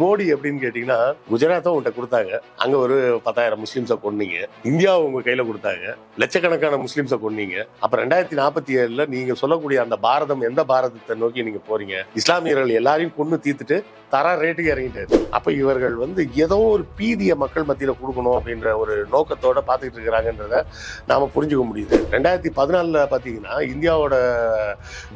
மோடி அப்படின்னு கேட்டீங்கன்னா குஜராத்தை உங்கள்கிட்ட கொடுத்தாங்க. அங்க ஒரு பத்தாயிரம் முஸ்லிம்ஸை கொன்னீங்க. இந்தியாவை உங்க கையில கொடுத்தாங்க. லட்சக்கணக்கான முஸ்லிம்ஸை கொன்னீங்க. அப்ப ரெண்டாயிரத்தி நாற்பத்தி ஏழுல நீங்க சொல்லக்கூடிய அந்த பாரதம் எந்த பாரதத்தை நோக்கி நீங்க போறீங்க? இஸ்லாமியர்கள் எல்லாரையும் கொண்டு தீர்த்துட்டு தர ரேட்டுக்கு இறங்கிட்டாரு. அப்ப இவர்கள் வந்து ஏதோ ஒரு பீதியை மக்கள் மத்தியில கொடுக்கணும் அப்படின்ற ஒரு நோக்கத்தோட பாத்துக்கிட்டு இருக்கிறாங்கன்றத நாம புரிஞ்சுக்க முடியுது. ரெண்டாயிரத்தி பதினாலுல பாத்தீங்கன்னா இந்தியாவோட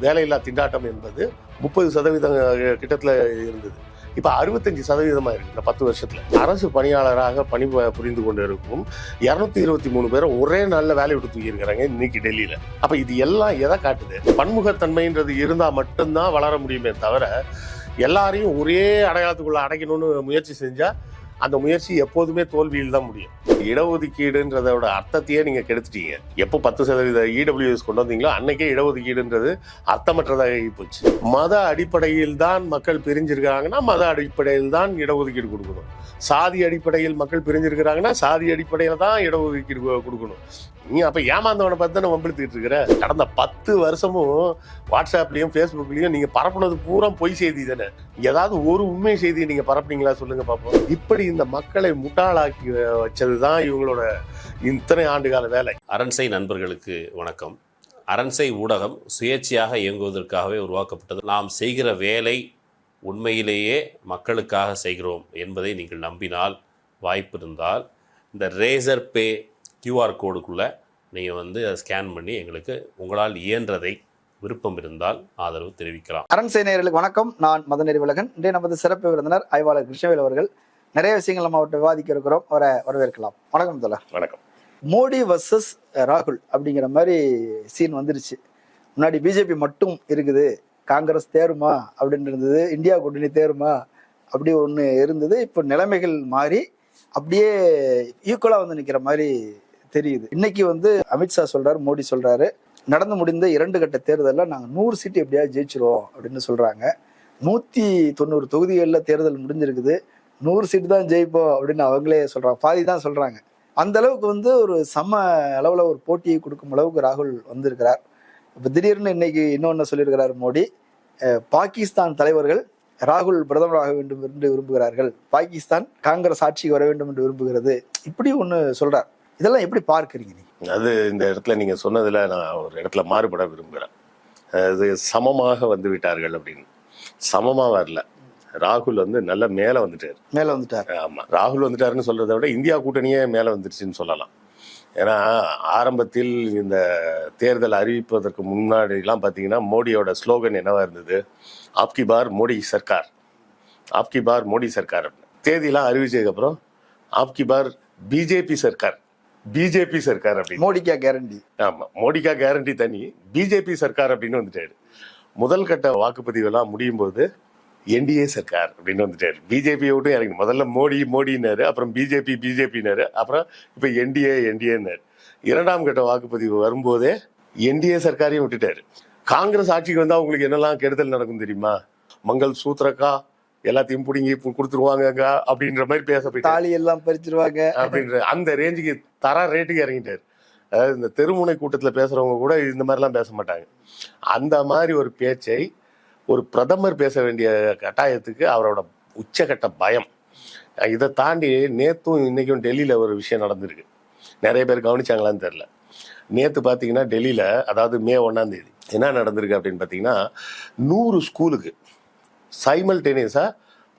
வேலையில்லா திண்டாட்டம் என்பது முப்பது சதவீதம் கிட்டத்துல இருந்தது. இப்போ அறுபத்தஞ்சு சதவீதமாக இருக்கு இந்த பத்து வருஷத்துல. அரசு பணியாளராக பணி புரிந்து கொண்டு இருக்கும் இரநூத்தி இருபத்தி மூணு பேரை ஒரே நாளில் வேலையை விட்டு தூக்கியிருக்கிறாங்க இன்னைக்கு டெல்லியில. அப்போ இது எல்லாம் எதை காட்டுது? பன்முகத்தன்மைன்றது இருந்தால் மட்டும்தான் வளர முடியுமே தவிர எல்லாரையும் ஒரே அடையாளத்துக்குள்ள அடைக்கணும்னு முயற்சி செஞ்சால் அந்த முயற்சி எப்போதுமே தோல்வியில் தான் முடியும். இடஒதுக்கீடுன்றதோட அர்த்தத்தையே நீங்க கெடுத்துட்டீங்க. எப்போ பத்து சதவீத இடபிள்யூஎஸ் கொண்டு வந்தீங்களோ அன்னைக்கே இடஒதுக்கீடுன்றது அர்த்தமற்றதாக போச்சு. மத அடிப்படையில் தான் மக்கள் பிரிஞ்சிருக்காங்கன்னா மத அடிப்படையில் தான் இடஒதுக்கீடு கொடுக்கணும். சாதி அடிப்படையில் மக்கள் பிரிஞ்சிருக்கிறாங்கன்னா சாதி அடிப்படையில் தான் இடஒதுக்கீடு கொடுக்கணும். நீ அப்ப ஏமாந்தவனை பார்த்து தானே வம்பிழுத்துக்கிட்டு இருக்கிற? கடந்த பத்து வருஷமும் வாட்ஸ்அப்லயும் ஃபேஸ்புக்லேயும் நீங்க பரப்புனது பூரா பொய் செய்தி தானே? ஏதாவது ஒரு உண்மை செய்தியை நீங்க பரப்புனீங்களா சொல்லுங்க பாப்போம். இப்படி இந்த மக்களை முட்டாளாக்கி வச்சதுதான் இவங்களோட இத்தனை ஆண்டுகால வேலை. அரண்சை நண்பர்களுக்கு வணக்கம். அரண்சை ஊடகம் சுயேட்சையாக இயங்குவதற்காகவே உருவாக்கப்பட்டது. நாம் செய்கிற வேலை உண்மையிலேயே மக்களுக்காக செய்கிறோம் என்பதை நீங்கள் நம்பினால் வாய்ப்பு இருந்தால் இந்த ரேசர் பே கியூஆர் கோடுக்குள்ளே நீங்கள் வந்து அதை ஸ்கேன் பண்ணி எங்களுக்கு உங்களால் இயன்றதை விருப்பம் இருந்தால் ஆதரவு தெரிவிக்கலாம். அரண் நேயர்களுக்கு வணக்கம். நான் மதநெறி உலகன் இன்றைய நமது சிறப்பு விருந்தினர் ஆய்வாளர் கிருஷ்ணவேல் அவர்கள். நிறைய விஷயங்கள் நம்ம அவர்கிட்ட விவாதிக்க இருக்கிறோம். அவரை வரவேற்கலாம். வணக்கம் தோழர் வணக்கம். மோடி வர்சஸ் ராகுல் அப்படிங்கிற மாதிரி சீன் வந்துருச்சு. முன்னாடி பிஜேபி மட்டும் இருக்குது. காங்கிரஸ் தேருமா அப்படின்னு இருந்தது. இந்தியா கூட்டணி தேருமா அப்படி ஒன்று இருந்தது. இப்போ நிலைமைகள் மாறி அப்படியே ஈக்குவலாக வந்து நிற்கிற மாதிரி தெரியுது. இன்னைக்கு வந்து அமித்ஷா சொல்றாரு மோடி சொல்றாரு நடந்து முடிந்த இரண்டு கட்ட தேர்தலில் நாங்கள் நூறு சீட்டு எப்படியாவது ஜெயிச்சிருவோம் அப்படின்னு சொல்றாங்க. நூற்றி தொண்ணூறு தொகுதிகளில் தேர்தல் முடிஞ்சிருக்குது. நூறு சீட்டு தான் ஜெயிப்போம் அப்படின்னு அவங்களே சொல்றாங்க. பாதி தான் சொல்றாங்க. அந்த அளவுக்கு வந்து ஒரு சம அளவில் ஒரு போட்டியை கொடுக்கும் அளவுக்கு ராகுல் வந்திருக்கிறார். இப்போ திடீர்னு இன்னைக்கு இன்னொன்று சொல்லியிருக்கிறார் மோடி. பாகிஸ்தான் தலைவர்கள் ராகுல் பிரதமராக வேண்டும் என்று விரும்புகிறார்கள். பாகிஸ்தான் காங்கிரஸ் ஆட்சிக்கு வர வேண்டும் என்று விரும்புகிறது. இப்படி ஒன்று சொல்றார். இதெல்லாம் எப்படி பார்க்கறீங்க நீங்க? அது இந்த இடத்துல நீங்க சொன்னதுல நான் ஒரு இடத்துல மாறுபட விரும்புகிறேன் அது சமமாக வந்து விட்டார்கள் அப்படின்னு. சமமா வரல. ராகுல் வந்து நல்ல மேல வந்துட்டாரு. மேல வந்துட்டார். ஆமா. ராகுல் வந்துட்டாருன்னு சொல்றதை விட இந்தியா கூட்டணியே மேல வந்துருச்சுன்னு சொல்லலாம். ஏன்னா ஆரம்பத்தில் இந்த தேர்தல் அறிவிப்பதற்கு முன்னாடி எல்லாம் பாத்தீங்கன்னா மோடியோட ஸ்லோகன் என்னவா இருந்தது? ஆப்கி பார் மோடி சர்க்கார் ஆப்கி பார் மோடி சர்க்கார் அப்படின்னு. தேதியெல்லாம் அறிவிச்சதுக்கு அப்புறம் ஆப்கி பார் பிஜேபி சர்க்கார் பிஜேபி சர்க்கார் அப்படின்னு. மோடிக்கா கேரண்டி ஆமா மோடிக்கா கேரண்டி தனி. பிஜேபி சர்க்கார் அப்படின்னு வந்துட்டாரு. முதல் கட்ட வாக்குப்பதிவு எல்லாம் முடியும் போது என்டிஏ சர்க்கார் அப்படின்னு வந்துட்டாரு. பிஜேபியை விட்டு இறங்கி முதல்ல மோடி மோடினாரு அப்புறம் பிஜேபி பிஜேபினாரு அப்புறம் இப்ப என்டிஏ என்டிஏன்னாரு இரண்டாம் கட்ட வாக்குப்பதிவு வரும்போதே என்டிஏ சர்க்காரையும் விட்டுட்டாரு. காங்கிரஸ் ஆட்சிக்கு வந்தா உங்களுக்கு என்னெல்லாம் கெடுதல் நடக்கும் தெரியுமா? மங்கள் சூத்திரக்கா எல்லாத்தையும் பிடுங்கி கு- கொடுத்துருவாங்கங்க அப்படின்ற மாதிரி பேச தாலி எல்லாம் பறிச்சிருவாங்க. அப்படின்ற அந்த ரேஞ்சுக்கு தர ரேட்டுக்கு இறங்கிட்டாரு. அதாவது இந்த தெருமுனை கூட்டத்தில் பேசுகிறவங்க கூட இந்த மாதிரிலாம் பேச மாட்டாங்க. அந்த மாதிரி ஒரு பேச்சை ஒரு பிரதமர் பேச வேண்டிய கட்டாயத்துக்கு அவரோட உச்சகட்ட பயம். இதை தாண்டி நேற்றும் இன்னைக்கும் டெல்லியில் ஒரு விஷயம் நடந்திருக்கு. நிறைய பேர் கவனிச்சாங்களான்னு தெரில நேற்று பார்த்தீங்கன்னா டெல்லியில் அதாவது மே ஒன்றாந்தேதி என்ன நடந்திருக்கு அப்படின்னு பார்த்தீங்கன்னா நூறு ஸ்கூலுக்கு சைமல்டேனியஸாக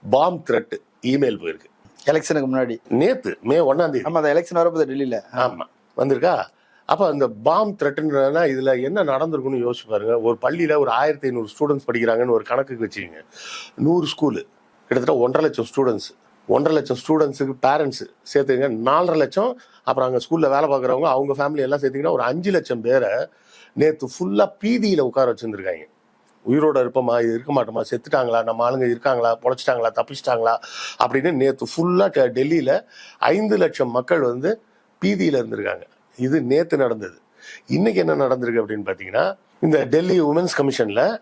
பாம் த்ரெட்டு இமெயில் போயிருக்கு. எலெக்ஷனுக்கு முன்னாடி. நேத்து மே ஒன்னாம் தேதி. ஆமா அந்த எலெக்ஷன் வரப்போது டெல்லியில. ஆமா. வந்திருக்கா? அப்ப அந்த பாம் த்ரெட்டுன்றதுனா இதுல என்ன நடந்திருக்குன்னு யோசிச்சு பாருங்க. ஒரு பள்ளியில ஒரு ஆயிரத்தி ஐநூறு ஸ்டூடெண்ட்ஸ் படிக்கிறாங்கன்னு ஒரு கணக்குக்கு வச்சுக்கோங்க. நூறு ஸ்கூலு கிட்டத்தட்ட ஒன்றரை லட்சம் ஸ்டூடெண்ட்ஸ் ஒன்றரை லட்சம் ஸ்டூடெண்ட்ஸுக்கு பேரண்ட்ஸ் சேர்த்துங்க நாலரை லட்சம் அப்புறம் அங்கே ஸ்கூலில் வேலை பார்க்குறவங்க அவங்க ஃபேமிலி எல்லாம் சேர்த்தீங்கன்னா ஒரு அஞ்சு லட்சம் பேரை நேற்று ஃபுல்லாக பீதியில் உட்கார வச்சுருந்துருக்காங்க. உயிரோட இருப்போமா? இது இருக்க மாட்டோமா? செத்துட்டாங்களா? நம்ம ஆளுங்க இருக்காங்களா? பொழைச்சிட்டாங்களா? தப்பிச்சிட்டாங்களா? அப்படின்னு நேற்று ஃபுல்லாக டெல்லியில் ஐந்து லட்சம் மக்கள் வந்து பீதியில் இருந்திருக்காங்க. இது நேற்று நடந்தது. இன்னைக்கு என்ன நடந்திருக்கு அப்படின்னு பார்த்தீங்கன்னா இந்த டெல்லி உமன்ஸ் கமிஷனில்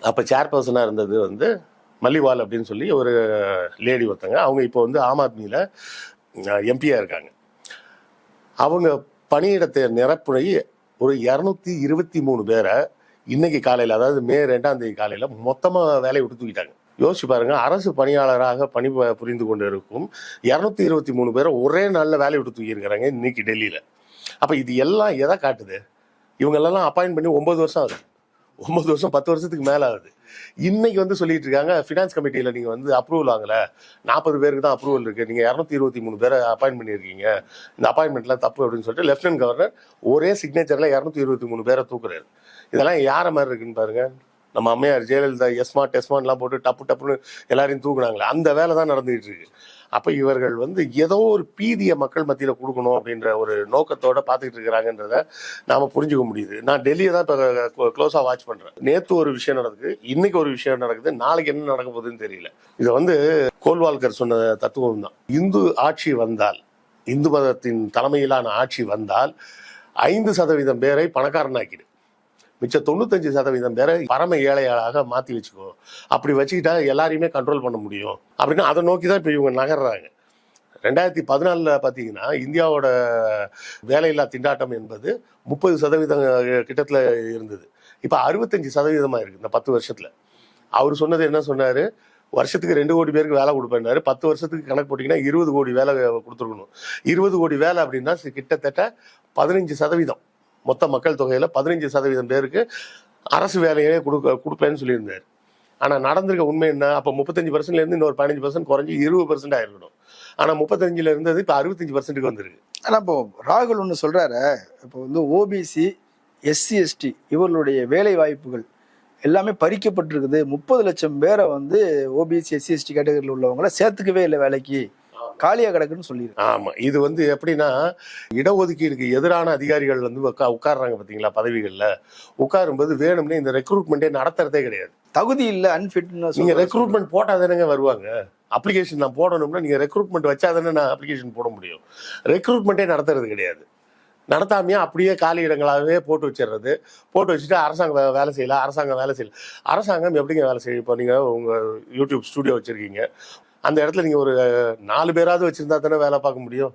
அப்போ சேர்பர்சனாக இருந்தது வந்து மல்லிவால் அப்படின்னு சொல்லி ஒரு லேடி ஒருத்தங்க. அவங்க இப்போ வந்து ஆம் ஆத்மியில் எம்பியாக இருக்காங்க. அவங்க பணியிடத்தை நிரப்புரை ஒரு இரநூத்தி இருபத்தி மூணு பேரை இன்னைக்கு காலையில் அதாவது மே ரெண்டாம் தேதி காலையில் மொத்தமாக வேலையை விட்டு தூக்கிட்டாங்க. யோசிச்சு பாருங்க அரசு பணியாளராக பணி புரிந்து கொண்டு இருக்கும் இரநூத்தி இருபத்தி மூணு பேரை ஒரே நாளில் வேலையை விட்டு தூக்கியிருக்கிறாங்க இன்னைக்கு டெல்லியில். அப்போ இது எல்லாம் எதை காட்டுது? இவங்களெல்லாம் அப்பாயின்ட் பண்ணி ஒன்பது வருஷம் ஆகுது. ஒன்பது வருஷம் பத்து வருஷத்துக்கு மேலே ஆகுது இன்னைக்கு வந்து சொல்லிட்டு இருக்காங்க ஃபினான்ஸ் கமிட்டியில் நீங்கள் வந்து அப்ரூவல் ஆகலை நாற்பது பேருக்கு தான் அப்ரூவல் இருக்கு. நீங்கள் இரநூத்தி இருபத்தி மூணு பேரை அப்பாயின்ட் பண்ணியிருக்கீங்க. இந்த அப்பாயின்மெண்ட்லாம் தப்பு அப்படின்னு சொல்லிட்டு லெஃப்டினன்ட் கவர்னர் ஒரே சிக்னேச்சரில் இரநூத்தி இருபத்தி மூணு பேரை தூக்குறாரு. இதெல்லாம் யார மாதிரி இருக்குன்னு பாருங்க. நம்ம அம்மையார் ஜெயலலிதா எஸ்மார்ட் டெஸ்மான்லாம் போட்டு டப்பு டப்புன்னு எல்லாரையும் தூக்குனாங்களே. அந்த வேலை தான் நடந்துகிட்டு இருக்கு. அப்போ இவர்கள் வந்து ஏதோ ஒரு பீதியை மக்கள் மத்தியில் கொடுக்கணும் அப்படின்ற ஒரு நோக்கத்தோட பார்த்துக்கிட்டு இருக்கிறாங்கன்றத நாம புரிஞ்சுக்க முடியுது. நான் டெல்லியை தான் இப்போ க்ளோஸாக வாட்ச் பண்ணுறேன் நேற்று ஒரு விஷயம் நடக்குது இன்னைக்கு ஒரு விஷயம் நடக்குது நாளைக்கு என்ன நடக்க போகுதுன்னு தெரியல. இதை வந்து கோல்வால்கர் சொன்ன தத்துவம் தான். இந்து ஆட்சி வந்தால் இந்து மதத்தின் தலைமையிலான ஆட்சி வந்தால் ஐந்து சதவீதம் பேரை பணக்காரனாக்கிடு. மிச்ச தொண்ணூத்தஞ்சு சதவீதம் பேரை பரம ஏழையாளாக மாற்றி வச்சுக்கோ. அப்படி வச்சுக்கிட்டா எல்லாரையுமே கண்ட்ரோல் பண்ண முடியும். அப்படின்னு அதை நோக்கி தான் இப்போ இவங்க நகர்றாங்க. ரெண்டாயிரத்தி பதினாலில் பார்த்தீங்கன்னா இந்தியாவோட வேலையில்லா திண்டாட்டம் என்பது முப்பது சதவீதம் கிட்டத்தில் இருந்தது. இப்போ அறுபத்தஞ்சு சதவீதமாக இருக்குது இந்த பத்து வருஷத்தில். அவர் சொன்னது என்ன சொன்னார்? வருஷத்துக்கு ரெண்டு கோடி பேருக்கு வேலை கொடுப்பேன்னாரு. பத்து வருஷத்துக்கு கணக்கு போட்டிங்கன்னா இருபது கோடி வேலை கொடுத்துருக்கணும். இருபது கோடி வேலை அப்படின்னா கிட்டத்தட்ட பதினஞ்சு சதவீதம். மொத்த மக்கள் தொகையில் பதினஞ்சு சதவீதம் பேருக்கு அரசு வேலையே கொடுக்க கொடுப்பேன்னு சொல்லியிருந்தார். ஆனால் நடந்திருக்க உண்மை என்ன? அப்போ முப்பத்தஞ்சு பர்சன்ட்லேருந்து இன்னொரு பதினஞ்சு பர்சன்ட் குறைஞ்சி இருபது பர்சன்ட் ஆயிருக்கணும். ஆனால் முப்பத்தஞ்சில் இருந்தது இப்போ அறுபத்தஞ்சு பர்சன்ட்டுக்கு வந்திருக்கு. ஆனால் இப்போ ராகுல் ஒன்று சொல்கிறாரு இப்போ வந்து ஓபிசி எஸ்சி எஸ்டி இவர்களுடைய வேலை வாய்ப்புகள் எல்லாமே பறிக்கப்பட்டிருக்குது. முப்பது லட்சம் பேரை வந்து ஓபிசி எஸ்சி எஸ்டி கேட்டகரியில் உள்ளவங்கள சேர்த்துக்கவே இல்லை வேலைக்கு. காலியா கிடக்குன்னு சொல்லியிருக்கு ஆமா. இது வந்து எப்படின்னா இடஒதுக்கீடுக்கு எதிரான அதிகாரிகள் வந்து உட்கா உட்கார்றாங்க பாத்தீங்களா பதவிகள்ல. உட்காரும்போது வேணும்னே இந்த ரெக்ரூட்மெண்ட்டே நடத்துறதே கிடையாது. தகுதி இல்லை அன்ஃபிட்னு நீங்க ரெக்ரூட்மெண்ட் போட்டா தானேங்க வருவாங்க. அப்ளிகேஷன் நான் போடணும்னா நீங்க ரெக்ரூட்மெண்ட் வச்சா தானே நான் அப்ளிகேஷன் போட முடியும். ரெக்ரூட்மெண்ட்டே நடத்துறது கிடையாது. நடத்தாமையே அப்படியே காலி இடங்களாகவே போட்டு வச்சிடுறது போட்டு வச்சுட்டு அரசாங்கம் வேலை செய்யல அரசாங்கம் வேலை செய்யல. அரசாங்கம் எப்படிங்க வேலை செய்யும்? இப்போ நீங்கள் உங்கள் யூடியூப் ஸ்டூடியோ வச்சுருக்கீங்க. அந்த இடத்துல நீங்கள் ஒரு நாலு பேராவது வச்சுருந்தா தானே வேலை பார்க்க முடியும்.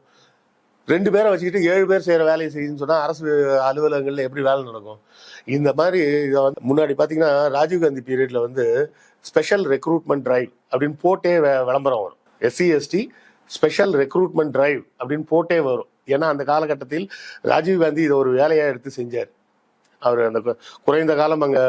ரெண்டு பேரை வச்சுக்கிட்டு ஏழு பேர் செய்கிற வேலையை செய்யுன்னு சொன்னால் அரசு அலுவலகங்களில் எப்படி வேலை நடக்கும்? இந்த மாதிரி இதை வந்து முன்னாடி பார்த்தீங்கன்னா ராஜீவ்காந்தி பீரியடில் வந்து ஸ்பெஷல் ரெக்ரூட்மெண்ட் ட்ரைவ் அப்படின்னு போட்டே வே- விளம்பரம் வரும். SC ST special recruitment drive அப்படின்னு போட்டே வரும். ஏன்னா அந்த காலகட்டத்தில் ராஜீவ்காந்தி இதை ஒரு வேலையாக எடுத்து செஞ்சார். அவர் அந்த குறைந்த காலம் அங்கே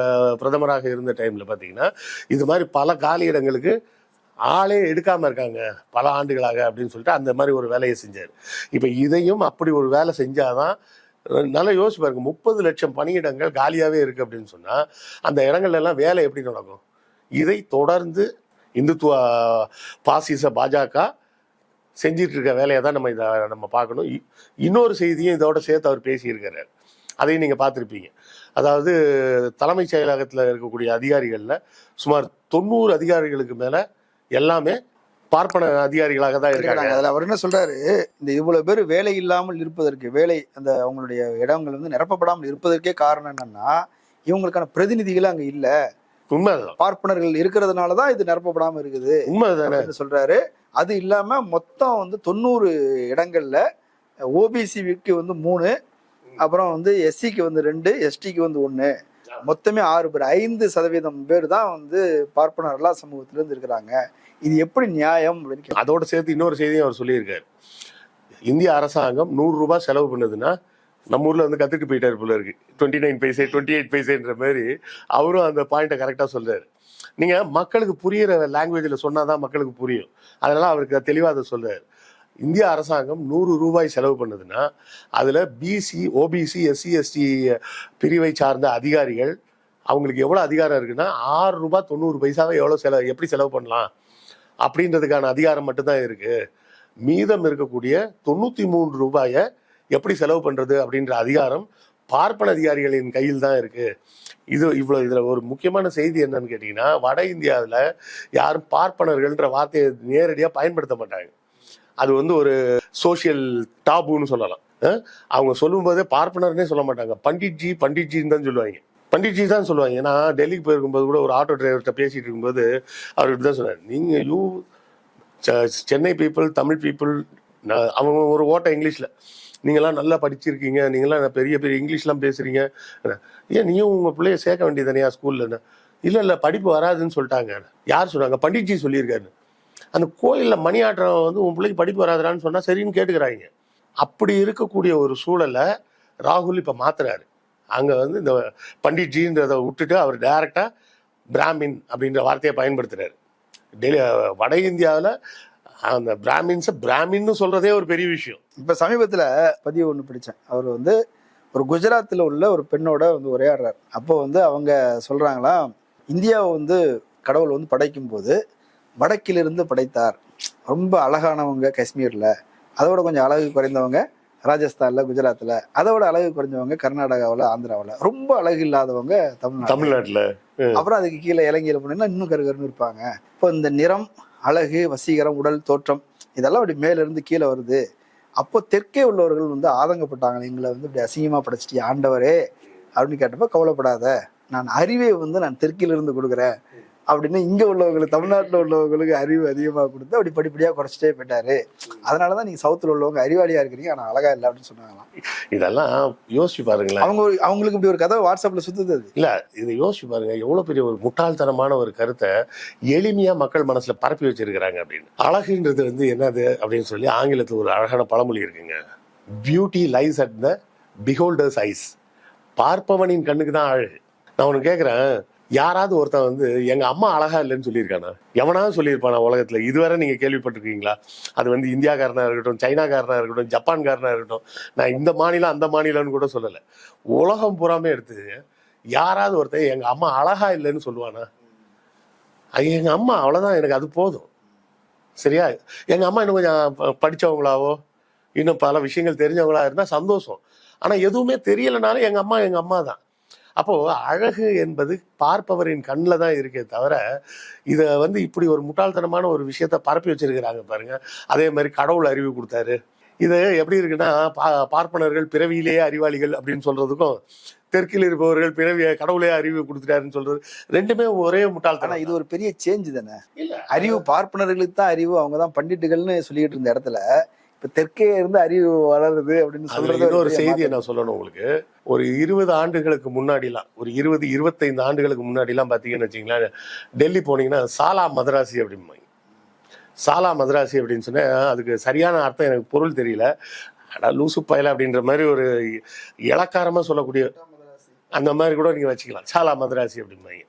பிரதமராக இருந்த டைமில் பார்த்தீங்கன்னா இது மாதிரி பல காலி இடங்களுக்கு ஆளே எடுக்காமல் இருக்காங்க பல ஆண்டுகளாக அப்படின்னு சொல்லிட்டு அந்த மாதிரி ஒரு வேலையை செஞ்சார். இப்போ இதையும் அப்படி ஒரு வேலை செஞ்சாதான் நல்லா யோசிச்சு பாருங்க முப்பது லட்சம் பணியிடங்கள் காலியாகவே இருக்கு அப்படின்னு சொன்னால் அந்த இடங்கள்லாம் வேலை எப்படி நடக்கும்? இதை தொடர்ந்து இந்துத்துவ பாசிச பாஜக செஞ்சிட்டு இருக்க வேலையை தான் நம்ம இதை நம்ம பார்க்கணும். இ- இன்னொரு செய்தியும் இதோட சேர்த்து அவர் பேசியிருக்கிறார். அதையும் நீங்கள் பார்த்துருப்பீங்க. அதாவது தலைமைச் செயலகத்தில் இருக்கக்கூடிய அதிகாரிகளில் சுமார் தொண்ணூறு அதிகாரிகளுக்கு மேலே எல்லாமே பார்ப்பன அதிகாரிகளாக தான் இருக்காங்க. அதுல அவர் என்ன சொல்றாரு? இந்த இவ்வளவு பேர் வேலை இல்லாமல் இருப்பதற்கு வேலை அந்த அவங்களுடைய இடங்கள் வந்து நிரப்பப்படாமல் இருப்பதற்கே காரணம் என்னன்னா இவங்களுக்கான பிரதிநிதிகள் அங்க இல்ல. உண்மை அதுதான் பார்ப்பனர்கள் இருக்கிறதுனால தான் இது நிரப்பப்படாம இருக்குது உண்மை தானே அப்படின்னு சொல்றாரு? அது இல்லாம மொத்தம் வந்து தொண்ணூறு இடங்கள்ல ஓபிசிக்கு வந்து மூணு அப்புறம் வந்து எஸ்சிக்கு வந்து ரெண்டு எஸ்டிக்கு வந்து ஒண்ணு. மொத்தமே ஆறு பேர் ஐந்து சதவீதம் பேர் தான் வந்து பார்ப்பனர்களா சமூகத்துல இருந்து இருக்கிறாங்க. இது எப்படி நியாயம் அப்படின்னு அதோட சேர்த்து இன்னொரு செய்தியும் அவர் சொல்லியிருக்காரு. இந்திய அரசாங்கம் நூறு ரூபாய் செலவு பண்ணுதுன்னா நம்ம ஊர்ல வந்து கத்துட்டு போயிட்டாரு போல இருக்கு. Twenty nine paise twenty eight பைசேன்ற மாதிரி அவரும் அந்த பாயிண்ட்டை கரெக்டாக சொல்றாரு. நீங்க மக்களுக்கு புரியிற லாங்குவேஜில் சொன்னாதான் மக்களுக்கு புரியும். அதனால அவருக்கு தெளிவாக அதை சொல்றாரு. இந்திய அரசாங்கம் நூறு ரூபாய் செலவு பண்ணுதுன்னா அதில் பிசி ஓபிசி எஸ்சி எஸ்டி பிரிவை சார்ந்த அதிகாரிகள் அவங்களுக்கு எவ்வளோ அதிகாரம் இருக்குன்னா ஆறு ரூபாய் தொண்ணூறு பைசாவை எவ்வளோ செலவு எப்படி செலவு பண்ணலாம்? அப்படின்றதுக்கான அதிகாரம் மட்டும்தான் இருக்குது மீதம் இருக்கக்கூடிய தொண்ணூற்றி மூணு ரூபாயை எப்படி செலவு பண்ணுறது அப்படின்ற அதிகாரம் பார்ப்பன அதிகாரிகளின் கையில் தான் இருக்குது இது இவ்வளோ இதில் ஒரு முக்கியமான செய்தி என்னன்னு கேட்டிங்கன்னா வட இந்தியாவில் யாரும் பார்ப்பனர்கள்ன்ற வார்த்தையை நேரடியாக பயன்படுத்த மாட்டாங்க. அது வந்து ஒரு சோஷியல் டாபுன்னு சொல்லலாம். அஹ் அவங்க சொல்லும்போதே பார்ப்பனர்னே சொல்ல மாட்டாங்க. பண்டிட்ஜி பண்டிட்ஜின்னு தான் சொல்லுவாங்க. பண்டிட்ஜி தான் சொல்லுவாங்க. ஏன்னா டெல்லிக்கு போயிருக்கும்போது கூட ஒரு ஆட்டோ டிரைவர்கிட்ட பேசிட்டு இருக்கும்போது அவர்கிட்ட தான் சொன்னார். நீங்கள் you Chennai people Tamil people அவங்க ஒரு ஓட்டை இங்கிலீஷில். நீங்களாம் நல்லா படிச்சிருக்கீங்க. நீங்களாம் பெரிய பெரிய இங்கிலீஷ்லாம் பேசுறீங்க? ஏன் நீயும் உங்கள் பிள்ளைய சேர்க்க வேண்டியது தானே ஸ்கூலில் இல்லை இல்லை படிப்பு வராதுன்னு சொல்லிட்டாங்க. யார் சொன்னாங்க? பண்டிட்ஜி சொல்லியிருக்காரு. அந்த கோயிலில் மணி ஆட்டம் வந்து உன் பிள்ளைக்கு படிப்பு வராதுடான்னு சொன்னால் சரின்னு கேட்டுக்கிறாங்க. அப்படி இருக்கக்கூடிய ஒரு சூழலை ராகுல் இப்போ மாத்துறாரு. அங்கே வந்து இந்த பண்டிட்ஜின்றதை விட்டுட்டு அவர் டைரக்டா பிராமின் அப்படின்ற வார்த்தையை பயன்படுத்துறாரு. டெல்லி வட இந்தியாவில் அந்த பிராமின்ஸை பிராமின்னு சொல்கிறதே ஒரு பெரிய விஷயம். இப்போ சமீபத்தில் பதிவு ஒன்று பிடிச்சேன். அவர் வந்து ஒரு குஜராத்தில் உள்ள ஒரு பெண்ணோட வந்து உரையாடுறார். அப்போ வந்து அவங்க சொல்கிறாங்களா இந்தியாவை வந்து கடவுள் வந்து படைக்கும் போது வடக்கிலிருந்து படைத்தார். ரொம்ப அழகானவங்க காஷ்மீர்ல. அதோட கொஞ்சம் அழகு குறைந்தவங்க ராஜஸ்தான்ல குஜராத்ல. அதோட அழகு குறைஞ்சவங்க கர்நாடகாவில் ஆந்திராவில். ரொம்ப அழகு இல்லாதவங்க தமிழ்நாடு தமிழ்நாட்டுல. அப்புறம் அதுக்கு கீழே இலங்கையில போனீங்கன்னா இன்னும் கருகருன்னு இருப்பாங்க. இப்போ இந்த நிறம் அழகு வசீகரம் உடல் தோற்றம் இதெல்லாம் அப்படி மேல இருந்து கீழே வருது. அப்போ தெற்கே உள்ளவர்கள் வந்து ஆதங்கப்பட்டாங்க எங்களை வந்து இப்படி அசிங்கமா படைச்சிட்டி ஆண்டவரே அப்படின்னு கேட்டப்ப கவலைப்படாத. நான் அறிவை வந்து நான் தெற்கில இருந்து கொடுக்குறேன். அப்படின்னு இங்க உள்ளவங்களுக்கு தமிழ்நாட்டுல உள்ளவங்களுக்கு அறிவு அதிகமா கொடுத்து அப்படி படிப்படியா குறைச்சிட்டே போயிட்டாரு. அதனாலதான் நீங்க சவுத்துல உள்ளவங்க அறிவாளியா இருக்கிறீங்க. ஆனா அழகா இல்லை அப்படின்னு சொன்னாங்களாம். இதெல்லாம் யோசிச்சு பாருங்களேன். அவங்க அவங்களுக்கு இப்படி ஒரு கதை வாட்ஸ்அப்ல சுத்துது இல்ல இதை யோசிச்சு பாருங்க. எவ்வளவு பெரிய ஒரு முட்டாள்தனமான ஒரு கருத்தை எளிமையா மக்கள் மனசுல பரப்பி வச்சிருக்கிறாங்க அப்படின்னு. அழகுன்றது வந்து என்னது அப்படின்னு சொல்லி ஆங்கிலத்துல ஒரு அழகான பழமொழி இருக்குங்க. Beauty lies at the beholder's eyes பார்ப்பவனின் கண்ணுக்கு தான் அழகு. நான் உனக்கு கேக்குறேன். யாராவது ஒருத்தன் வந்து எங்க அம்மா அழகா இல்லைன்னு சொல்லியிருக்கானா? எவனாவது சொல்லியிருப்பானா உலகத்துல? இதுவரை நீங்க கேள்விப்பட்டிருக்கீங்களா? அது வந்து இந்தியாக்காரனா இருக்கட்டும் சைனாக்காரனா இருக்கட்டும் ஜப்பான்காரனா இருக்கட்டும். நான் இந்த மாநிலம் அந்த மாநிலம்னு கூட சொல்லல. உலகம் பூராமே எடுத்து யாராவது ஒருத்தன் எங்க அம்மா அழகா இல்லைன்னு சொல்லுவானா? எங்கள் எங்க அம்மா அவ்வளவுதான் எனக்கு அது போதும். சரியா? எங்க அம்மா இன்னும் கொஞ்சம் ப- படிச்சவங்களாவோ? இன்னும் பல விஷயங்கள் தெரிஞ்சவங்களா இருந்தா சந்தோஷம். ஆனா எதுவுமே தெரியலனாலும் எங்க அம்மா எங்க அம்மா தான் அப்போ அழகு என்பது பார்ப்பவரின் கண்ணில் தான் இருக்கே தவிர இதை வந்து இப்படி ஒரு முட்டாள்தனமான ஒரு விஷயத்த பரப்பி வச்சிருக்கிறாங்க பாருங்க. அதே மாதிரி கடவுள் அறிவு கொடுத்தாரு. இது எப்படி இருக்குன்னா பா- பார்ப்பனர்கள் பிறவியிலேயே அறிவாளிகள் அப்படின்னு சொல்றதுக்கும் தெற்கில் இருப்பவர்கள் பிறவிய கடவுளே அறிவு கொடுத்துட்டாருன்னு சொல்றது ரெண்டுமே ஒரே முட்டாள்தனம் இது ஒரு பெரிய சேஞ்ச் தானே? இல்ல. அறிவு பார்ப்பனர்களுக்கு தான் அறிவு அவங்க தான் பண்டிட்டுகள்னு சொல்லிட்டு இருந்த இடத்துல இப்ப தெற்கே இருந்து அறிவு வளருது அப்படின்னு சொல்றது இன்னொரு செய்தியை. நான் சொல்லணும் உங்களுக்கு. ஒரு இருபது ஆண்டுகளுக்கு முன்னாடிலாம் ஒரு இருபது இருபத்தைந்து ஆண்டுகளுக்கு முன்னாடிலாம் பார்த்தீங்கன்னு வச்சுங்களேன் டெல்லி போனீங்கன்னா சாலா மதராசி அப்படிம்பாங்க. சாலா மதராசி அப்படின்னு சொன்னா அதுக்கு சரியான அர்த்தம் எனக்கு பொருள் தெரியல. அடா லூசு பயல அப்படின்ற மாதிரி ஒரு இலக்காரமா சொல்லக்கூடிய அந்த மாதிரி கூட நீங்க வச்சுக்கலாம். சாலா மதராசி அப்படிம்பாங்க.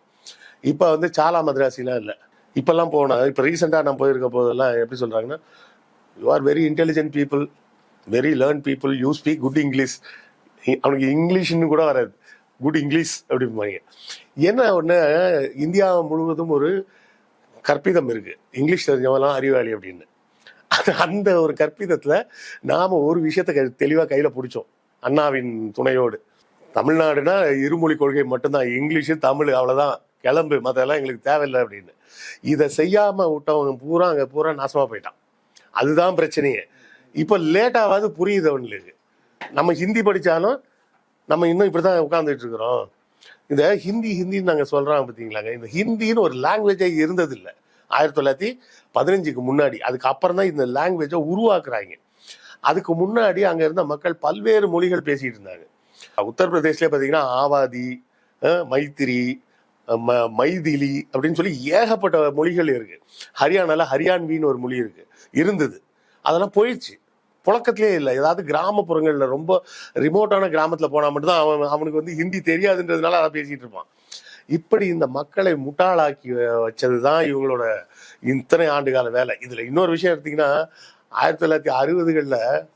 இப்போ வந்து சாலா மதராசிலாம் இல்லை. இப்பெல்லாம் போனா இப்போ ரீசெண்டாக நான் போயிருக்க போதெல்லாம் எப்படி சொல்றாங்கன்னா you are very intelligent people very learn people you speak good English அவனுக்கு இங்கிலீஷ்னு கூட வராது. குட் இங்கிலீஷ் அப்படிம்பாங்க. என்ன ஒன்று இந்தியா முழுவதும் ஒரு கற்பிதம் இருக்குது இங்கிலீஷ் தெரிஞ்சவங்களாம் அறிவாளி அப்படின்னு. அது- அந்த ஒரு கற்பிதத்தில் நாம் ஒரு விஷயத்தை தெளிவாக கையில் பிடிச்சோம். அண்ணாவின் துணையோடு. தமிழ்நாடுனா இருமொழி கொள்கை மட்டும்தான். இங்கிலீஷு தமிழ் அவ்வளோதான் கிளம்பு மற்றெல்லாம் எங்களுக்கு தேவையில்லை அப்படின்னு. இதை செய்யாமல் விட்டவங்க பூரா அங்கே பூரா நாசமாக போயிட்டான். அதுதான் பிரச்சனையே. இப்போ லேட்டாவது புரியுது அவனுக்கு நம்ம ஹிந்தி படித்தாலும் நம்ம இன்னும் இப்படிதான் உட்காந்துட்டு இருக்கிறோம். இந்த ஹிந்தி ஹிந்தின்னு நாங்கள் சொல்கிறோம் பார்த்தீங்களாங்க இந்த ஹிந்தின்னு ஒரு லாங்குவேஜே இருந்தது இல்லை ஆயிரத்தி தொள்ளாயிரத்தி பதினஞ்சுக்கு முன்னாடி. அதுக்கப்புறம் தான் இந்த லாங்குவேஜை உருவாக்குறாங்க. அதுக்கு முன்னாடி அங்கே இருந்த மக்கள் பல்வேறு மொழிகள் பேசிகிட்டு இருந்தாங்க. உத்தரப்பிரதேஷ்ல பார்த்தீங்கன்னா ஆவாதி மைத்திரி மைதிலி அப்படின்னு சொல்லி ஏகப்பட்ட மொழிகள் இருக்கு. ஹரியானால ஹரியான்வின்னு ஒரு மொழி இருக்கு. இருந்தது. அதெல்லாம் போயிடுச்சு. புழக்கத்திலே இல்லை. ஏதாவது கிராமப்புறங்கள்ல ரொம்ப ரிமோட்டான கிராமத்துல போனா மட்டும்தான் அவன் அவனுக்கு வந்து ஹிந்தி தெரியாதுன்றதுனால அதை பேசிட்டு இருப்பான். இப்படி இந்த மக்களை முட்டாளாக்கி வச்சது தான் இவங்களோட இத்தனை ஆண்டுகால வேலை. இதுல இன்னொரு விஷயம் எடுத்தீங்கன்னா ஆயிரத்தி தொள்ளாயிரத்தி அறுபதுகளில்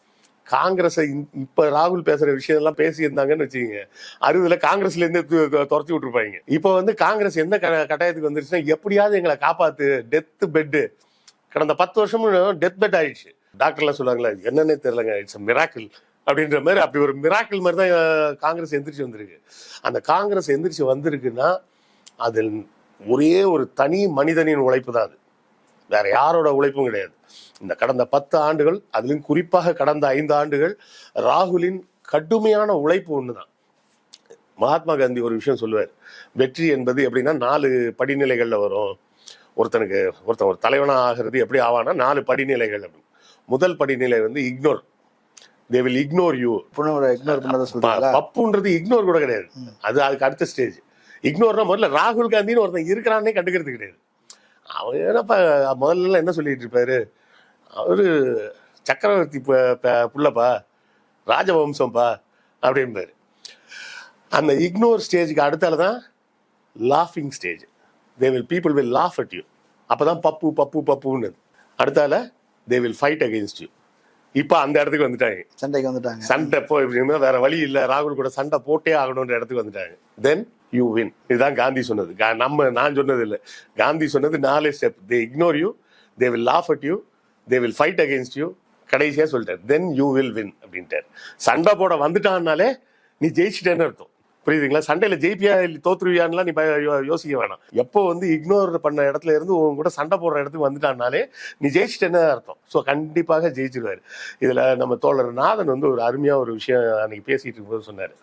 காங்கிரஸை இப்ப ராகுல் பேசுற விஷயம் எல்லாம் பேசியிருந்தாங்கன்னு வச்சுக்கோங்க. அறுபதுல காங்கிரஸ்ல இருந்து துரத்தி விட்டுருப்பாங்க. இப்போ வந்து காங்கிரஸ் எந்த க- கட்டாயத்துக்கு வந்துருச்சுன்னா எப்படியாவது எங்களை காப்பாத்து டெத் பெட்டு கடந்த பத்து வருஷமும் டெத் பெட் ஆயிடுச்சு. டாக்டர்லாம் சொல்லுவாங்களே என்னன்னே தெரியலங்க இட்ஸ் மிராக்கிள் அப்படின்ற மாதிரி அப்படி ஒரு மிராக்கிள் மாதிரி தான் காங்கிரஸ் எந்திரிச்சு வந்திருக்கு. அந்த காங்கிரஸ் எந்திரிச்சு வந்திருக்குன்னா அதில் ஒரே ஒரு தனி மனிதனின் உழைப்பு தான் அது. வேற யாரோட உழைப்பும் கிடையாது. இந்த கடந்த பத்து ஆண்டுகள் அதிலும் குறிப்பாக கடந்த ஐந்து ஆண்டுகள் ராகுலின் கடுமையான உழைப்பு ஒண்ணுதான். மகாத்மா காந்தி ஒரு விஷயம் சொல்லுவார். வெற்றி என்பது எப்படின்னா நாலு படிநிலைகள்ல வரும். ஒருத்தனுக்கு ஒருத்தன் ஒரு தலைவனா ஆகிறது எப்படி ஆவானா நாலு படிநிலைகள் அப்படின்னு. முதல் படிநிலை வந்து ignore they will ignore you ignore பண்ணதை சொல்றீங்களா? பப்புன்றது இக்னோர் கூட கிடையாது. அது அதுக்கு அடுத்த ஸ்டேஜ் இக்னோர்னா முதல்ல ராகுல் காந்தின்னு ஒருத்தன் இருக்கிறான்னே கண்டுக்கிறது கிடையாது. அவன் என்னப்பா முதல்ல என்ன சொல்லிட்டு இருப்பாரு? அவரு சக்கரவர்த்தி புள்ளப்பா ராஜவம்சம்ப்பா அப்படிம்பாரு. அந்த இக்னோர் ஸ்டேஜுக்கு அடுத்தால தான் லாஃபிங் stage they will people will laugh at you அப்பதான் பப்பு பப்பு பப்புன்னு. அடுத்தால they will fight against you இப்போ அந்த இடத்துக்கு வந்துட்டாங்க. சண்டைக்கு வந்துட்டாங்க. சண்டை போ இப்படின்னா வேற வழி இல்ல. ராகுல் கூட சண்டை போட்டே ஆகணும்ன்ற இடத்துக்கு வந்துட்டாங்க. தென் யூ வின் இதுதான் காந்தி சொன்னது. கா- நம்ம நான் சொன்னது இல்ல. காந்தி சொன்னது நாலே step they ignore you they will laugh at you they will fight against you கடைசியா சொல்லிட்டார். தென் யூ வில் வின் அப்படின்ட்டார். சண்டை போட வந்துட்டான்னாலே நீ ஜெயிச்சிட்டேன்னு அர்த்தம். புரியுதுங்களா? சண்டையில ஜெயிப்பியா இல்லை தோத்துருவியான்லாம் நீ யோ- யோசிக்க வேணாம். எப்போ வந்து இக்னோர் பண்ண இடத்துல இருந்து உன் கூட சண்டை போடுற இடத்துக்கு வந்துட்டான்னாலே நீ ஜெயிச்சிட்டேன்னு அர்த்தம். ஸோ கண்டிப்பாக ஜெயிச்சிருவாரு. இதுல நம்ம தோழர் நாதன் வந்து ஒரு அருமையா ஒரு விஷயம் அன்னைக்கு பேசிட்டு இருக்கும்போது சொன்னாரு.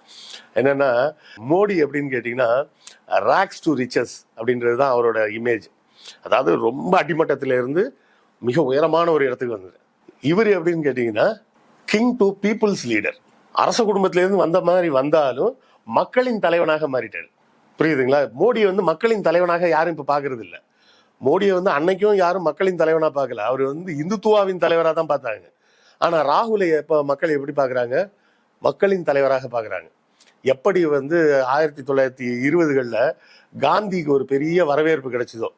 என்னன்னா மோடி அப்படின்னு கேட்டீங்கன்னா ராக்ஸ் டு ரிச்சஸ் அப்படின்றது தான் அவரோட இமேஜ் அதாவது ரொம்ப அடிமட்டத்தில் இருந்து மிக உயரமான ஒரு இடத்துக்கு வந்தது. இவர் எப்படின்னு கேட்டிங்கன்னா கிங் டு பீப்புள்ஸ் லீடர் அரச குடும்பத்திலேருந்து வந்த மாதிரி வந்தாலும் மக்களின் தலைவனாக மாறிட்டார். புரியுதுங்களா? மோடியை வந்து மக்களின் தலைவனாக யாரும் இப்ப பாக்குறது இல்ல மோடியை வந்து அன்னைக்கும் யாரும் மக்களின் தலைவனா பார்க்கல அவர் வந்து இந்துத்துவாவின் தலைவரா தான் பார்த்தாங்க ஆனா ராகுலை எப்ப மக்கள் எப்படி பாக்குறாங்க? மக்களின் தலைவராக பார்க்குறாங்க எப்படி வந்து ஆயிரத்தி தொள்ளாயிரத்தி இருபதுகளில் காந்திக்கு ஒரு பெரிய வரவேற்பு கிடைச்சதோ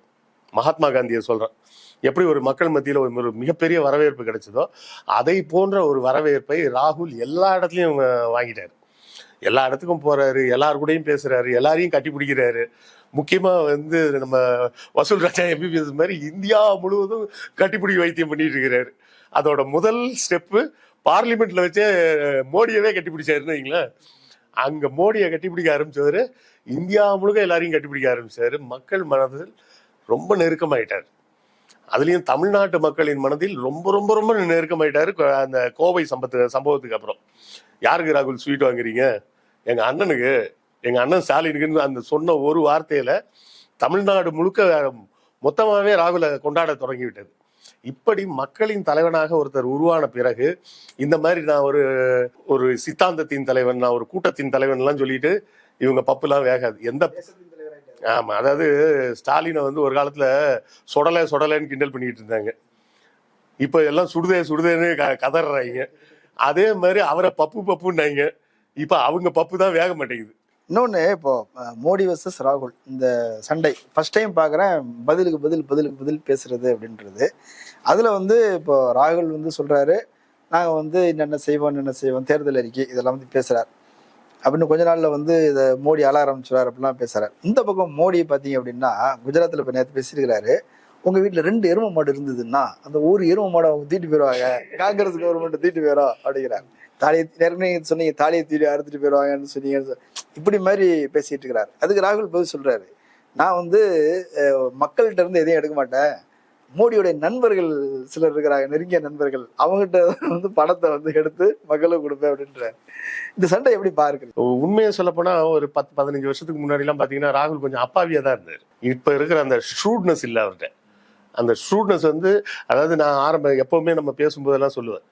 மகாத்மா காந்தியை சொல்றேன். எப்படி ஒரு மக்கள் மத்தியில் ஒரு மிகப்பெரிய வரவேற்பு கிடைச்சதோ அதை போன்ற ஒரு வரவேற்பை ராகுல் எல்லா இடத்துலையும் வாங்கிட்டார். எல்லா இடத்துக்கும் போறாரு எல்லார் கூடயும் பேசுறாரு எல்லாரையும் கட்டி பிடிக்கிறாரு. முக்கியமா வந்து நம்ம வசூல் ராஜா எம்பிபிஎஸ் மாதிரி இந்தியா முழுவதும் கட்டிப்பிடி வைத்தியம் பண்ணிட்டு இருக்கிறாரு. அதோட முதல் ஸ்டெப்பு பார்லிமெண்ட்ல வச்சே மோடியவே கட்டிப்பிடிச்சாருன்னு வைங்களேன். அங்க மோடியை கட்டிப்பிடிக்க ஆரம்பிச்சவரு இந்தியா முழுக்க எல்லாரையும் கட்டிப்பிடிக்க ஆரம்பிச்சாரு. மக்கள் மனதில் ரொம்ப நெருக்கமாயிட்டார். அதுலயும் தமிழ்நாட்டு மக்களின் மனதில் ரொம்ப ரொம்ப ரொம்ப நெருக்கமாயிட்டாரு அந்த கோவை சம்பத்து சம்பவத்துக்கு அப்புறம். யாருக்கு ராகுல் ஸ்வீட் வாங்குறீங்க? எங்க அண்ணனுக்கு. எங்க அண்ணன் ஸ்டாலினுக்குன்னு அந்த சொன்ன ஒரு வார்த்தையில தமிழ்நாடு முழுக்க மொத்தமாகவே ராகுலை கொண்டாட தொடங்கி விட்டது இப்படி மக்களின் தலைவனாக ஒருத்தர் உருவான பிறகு இந்த மாதிரி நான் ஒரு ஒரு சித்தாந்தத்தின் தலைவன் நான் ஒரு கூட்டத்தின் தலைவன் எல்லாம் சொல்லிட்டு இவங்க பப்புலாம் வேகாது. எந்த ஆமாம் அதாவது ஸ்டாலினை வந்து ஒரு காலத்தில் சுடலை சுடலைன்னு கிண்டல் பண்ணிக்கிட்டு இருந்தாங்க. இப்போ எல்லாம் சுடுதே சுடுதேன்னு க- கதறாங்க. அதே மாதிரி அவரை பப்பு பப்புன்னாங்க. இப்போ அவங்க பப்பு தான் வேக மாட்டேங்குது. இன்னொன்று இப்போ மோடி வர்சஸ் ராகுல் இந்த சண்டை. ஃபர்ஸ்ட் டைம் பார்க்குறேன் பதிலுக்கு பதில் பதிலுக்கு பதில் பேசுறது அப்படின்றது. அதில் வந்து இப்போ ராகுல் வந்து சொல்கிறாரு நாங்கள் வந்து என்னென்ன செய்வோம் என்னென்ன செய்வோம் தேர்தல் அறிக்கை இதெல்லாம் வந்து பேசுகிறார் அப்படின்னு கொஞ்ச நாள்ல வந்து இதை மோடி ஆள ஆரம்பிச்சுறாரு அப்படிலாம் பேசுறாரு. இந்த பக்கம் மோடி பார்த்தீங்க அப்படின்னா குஜராத்தில் இப்போ நேற்று பேசியிருக்கிறாரு. உங்க வீட்டில் ரெண்டு எரும மாடு இருந்ததுன்னா அந்த ஒரு எரும மாடை அவங்க தீட்டு போயிடுவாங்க காங்கிரஸ் கவர்மெண்ட் தீட்டு போயிடும் அப்படிங்கிறார். தாலியை நேர்மையை சொன்னீங்க தாலியை தீடி அறுத்துட்டு போயிடுவாங்கன்னு சொன்னீங்க இப்படி மாதிரி பேசிட்டு இருக்கிறாரு அதுக்கு ராகுல் பதில் சொல்றாரு. நான் வந்து மக்கள்கிட்ட இருந்து எதையும் எடுக்க மாட்டேன். மோடியோட நண்பர்கள் சிலர் இருக்கிறாங்க நெருங்கிய நண்பர்கள். அவங்ககிட்ட வந்து பணத்தை வந்து எடுத்து மக்களுக்கு கொடுப்பேன் அப்படின்றாரு இந்த சண்டை எப்படி பார்க்குறது உண்மையை சொல்ல போனா ஒரு பத்து பதினஞ்சு வருஷத்துக்கு முன்னாடி எல்லாம் பாத்தீங்கன்னா ராகுல் கொஞ்சம் அப்பாவியா தான் இருந்தார். இப்ப இருக்கிற அந்த ஷ்ரூட்னஸ் இல்ல அவர்கிட்ட. அந்த ஷ்ரூட்னஸ் வந்து அதாவது நான் ஆரம்ப எப்பவுமே நம்ம பேசும்போதெல்லாம் சொல்லுவேன்.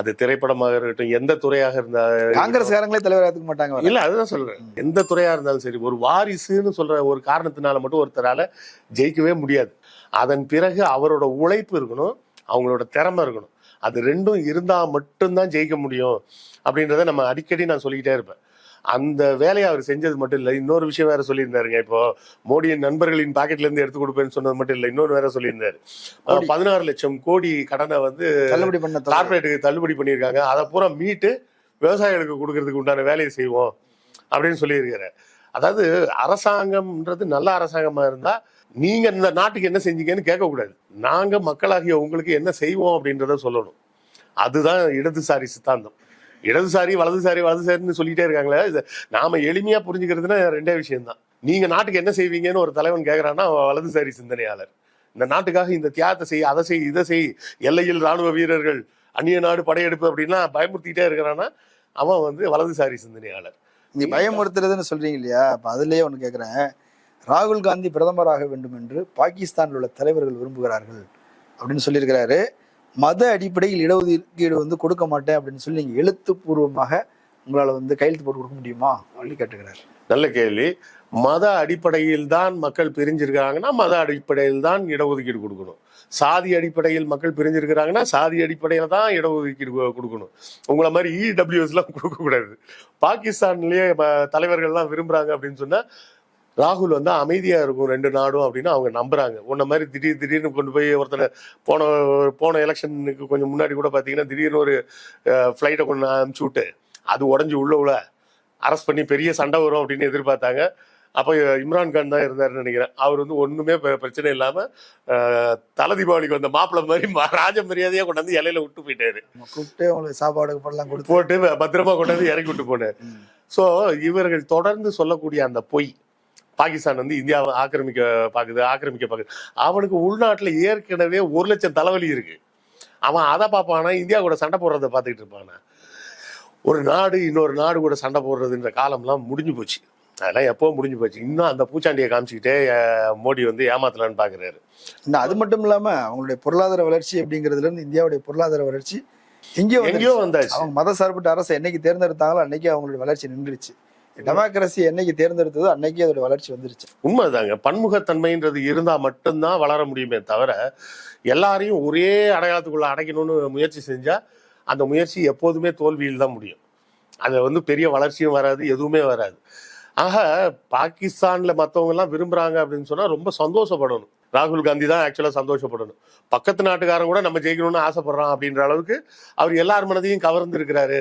அது திரைப்படமாக இருக்கட்டும் எந்த துறையாக இருந்தா காங்கிரஸ்காரங்களே தலைவர் ஏத்துக்க மாட்டாங்க. இல்ல அதுதான் சொல்றேன். எந்த துறையா இருந்தாலும் சரி ஒரு வாரிசுன்னு சொல்ற ஒரு காரணத்தினால மட்டும் ஒருத்தரால ஜெயிக்கவே முடியாது. அதன் பிறகு அவரோட உழைப்பு இருக்கணும் அவங்களோட திறமை இருக்கணும். அது ரெண்டும் இருந்தா மட்டும்தான் ஜெயிக்க முடியும் அப்படின்றத நம்ம அடிக்கடி நான் சொல்லிக்கிட்டே இருப்பேன். அந்த வேலையை அவர் செஞ்சது மட்டும் இல்லை இன்னொரு விஷயம் வேற சொல்லியிருந்தாருங்க. இப்போ மோடியின் நண்பர்களின் பாக்கெட்ல இருந்து எடுத்து கொடுப்பேன்னு சொன்னது மட்டும் இல்லை இன்னொரு வேற சொல்லியிருந்தாரு. பதினாறு லட்சம் கோடி கடனை வந்து தள்ளுபடி பண்ண. கார்பரேட்டுக்கு தள்ளுபடி பண்ணியிருக்காங்க. அதை பூரா மீட்டு விவசாயிகளுக்கு கொடுக்கறதுக்கு உண்டான வேலையை செய்வோம் அப்படின்னு சொல்லியிருக்காரு அதாவது அரசாங்கம்ன்றது நல்ல அரசாங்கமா இருந்தா நீங்க இந்த நாட்டுக்கு என்ன செஞ்சீங்கன்னு கேட்கக்கூடாது நாங்க மக்களாகிய உங்களுக்கு என்ன செய்வோம் அப்படின்றத சொல்லணும். அதுதான் இடதுசாரி சித்தாந்தம். இடதுசாரி வலதுசாரி வலதுசாரின்னு சொல்லிட்டே இருக்காங்களே இது நாம எளிமையா புரிஞ்சுக்கிறதுனா ரெண்டே விஷயம்தான். நீங்க நாட்டுக்கு என்ன செய்வீங்கன்னு ஒரு தலைவன் கேட்கறான்னா அவன் வலதுசாரி சிந்தனையாளர். இந்த நாட்டுக்காக இந்த தியாகத்தை செய் அதை செய் இதை செய் எல்லையில் ராணுவ வீரர்கள் அந்நிய நாடு படையெடுப்பு அப்படின்னா பயமுறுத்திட்டே இருக்கிறான்னா அவன் வந்து வலதுசாரி சிந்தனையாளர். நீ பயமுறுத்துறதுன்னு சொல்றீங்க இல்லையா? அப்ப அதுலயே ஒண்ணு கேக்குறேன். ராகுல் காந்தி பிரதமராக வேண்டும் என்று பாகிஸ்தானில் உள்ள தலைவர்கள் விரும்புகிறார்கள் அப்படின்னு சொல்லியிருக்கிறாரு. மத அடிப்படையில் இடஒதுக்கீடு வந்து கொடுக்க மாட்டேன் அப்படின்னு சொல்லி நீங்க எழுத்துப்பூர்வமாக உங்களால் வந்து கையெழுத்து போட்டு கொடுக்க முடியுமா அப்படின்னு கேட்டுக்கிறாரு. நல்ல கேள்வி. மத அடிப்படையில் தான் மக்கள் பிரிஞ்சிருக்காங்கன்னா மத அடிப்படையில் தான் இடஒதுக்கீடு கொடுக்கணும். சாதி அடிப்படையில் மக்கள் பிரிஞ்சிருக்கிறாங்கன்னா சாதி அடிப்படையில் தான் இடஒதுக்கீடு கொடுக்கணும். உங்களை மாதிரி இடபிள்யூஎஸ்லாம் கொடுக்கக்கூடாது பாகிஸ்தான்லேயே தலைவர்கள்லாம் விரும்புகிறாங்க அப்படின்னு சொன்னால் ராகுல் வந்து அமைதியா இருக்கும் ரெண்டு நாடும் அப்படின்னு அவங்க நம்புறாங்க. உன்ன மாதிரி திடீர் திடீர்னு கொண்டு போய் ஒருத்தனை போன போன எலெக்ஷனுக்கு கொஞ்சம் முன்னாடி கூட பாத்தீங்கன்னா திடீர்னு ஒரு ஃப்ளைட்டை கொண்டு அனுப்பிச்சு விட்டு அது உடஞ்சி உள்ள உள்ள அரெஸ்ட் பண்ணி பெரிய சண்டை வரும் அப்படின்னு எதிர்பார்த்தாங்க. அப்போ இம்ரான்கான் தான் இருந்தாருன்னு நினைக்கிறேன். அவர் வந்து ஒண்ணுமே பிர- பிரச்சனை இல்லாம அஹ், தல தீபாவளிக்கு வந்த மாப்பிள்ளை மாதிரி ராஜ மரியாதையா கொண்டாந்து இலையில விட்டு போயிட்டாரு. கூப்பிட்டு அவங்களுக்கு சாப்பாடு கொடுத்து போட்டு பத்திரமா கொண்டாந்து இறக்கி விட்டு போனாரு. சோ இவர்கள் தொடர்ந்து சொல்லக்கூடிய அந்த பொய் பாகிஸ்தான் வந்து இந்தியாவை ஆக்கிரமிக்க பாக்குது ஆக்கிரமிக்க பாக்குது. அவனுக்கு உள்நாட்டுல ஏற்கனவே ஒரு லட்சம் தலைவலி இருக்கு. அவன் அதை பார்ப்பானா இந்தியா கூட சண்டை போடுறத பார்த்துக்கிட்டு இருப்பானா? ஒரு நாடு இன்னொரு நாடு கூட சண்டை போடுறதுன்ற காலம்லாம் முடிஞ்சு போச்சு. அதெல்லாம் எப்போ முடிஞ்சு போச்சு? இன்னும் அந்த பூச்சாண்டியை காமிச்சுக்கிட்டே மோடி வந்து ஏமாத்தலான்னு பாக்குறாரு. இன்னும் அது மட்டும் இல்லாம அவங்களுடைய பொருளாதார வளர்ச்சி அப்படிங்கிறதுல இருந்து இந்தியாவுடைய பொருளாதார வளர்ச்சி எங்கேயோ எங்கேயோ வந்தாச்சு அவங்க மத சார்பற்ற அரசை என்னைக்கு தேர்ந்தெடுத்தாங்களோ அன்னைக்கு அவங்களுடைய வளர்ச்சி நின்றுச்சு டெமோக்ரஸி என்னைக்கு தேர்ந்தெடுத்ததோ அன்னைக்கு அதோட வளர்ச்சி வந்துருச்சு. உண்மைதாங்க. பன்முகத்தன்மைன்றது இருந்தா மட்டும்தான் வளர முடியுமே தவிர எல்லாரையும் ஒரே அடையாளத்துக்குள்ள அடைக்கணும்னு முயற்சி செஞ்சா அந்த முயற்சி எப்போதுமே தோல்வியில் தான் முடியும். அது வந்து பெரிய வளர்ச்சியும் வராது எதுவுமே வராது. ஆக பாகிஸ்தான்ல மத்தவங்க எல்லாம் விரும்புறாங்க அப்படின்னு சொன்னா ரொம்ப சந்தோஷப்படணும். ராகுல் காந்தி தான் ஆக்சுவலா சந்தோஷப்படணும். பக்கத்து நாட்டுக்காரன் கூட நம்ம ஜெயிக்கணும்னு ஆசைப்படுறான் அப்படின்ற அளவுக்கு அவர் எல்லார் மனதையும் கவர்ந்து இருக்கிறாரு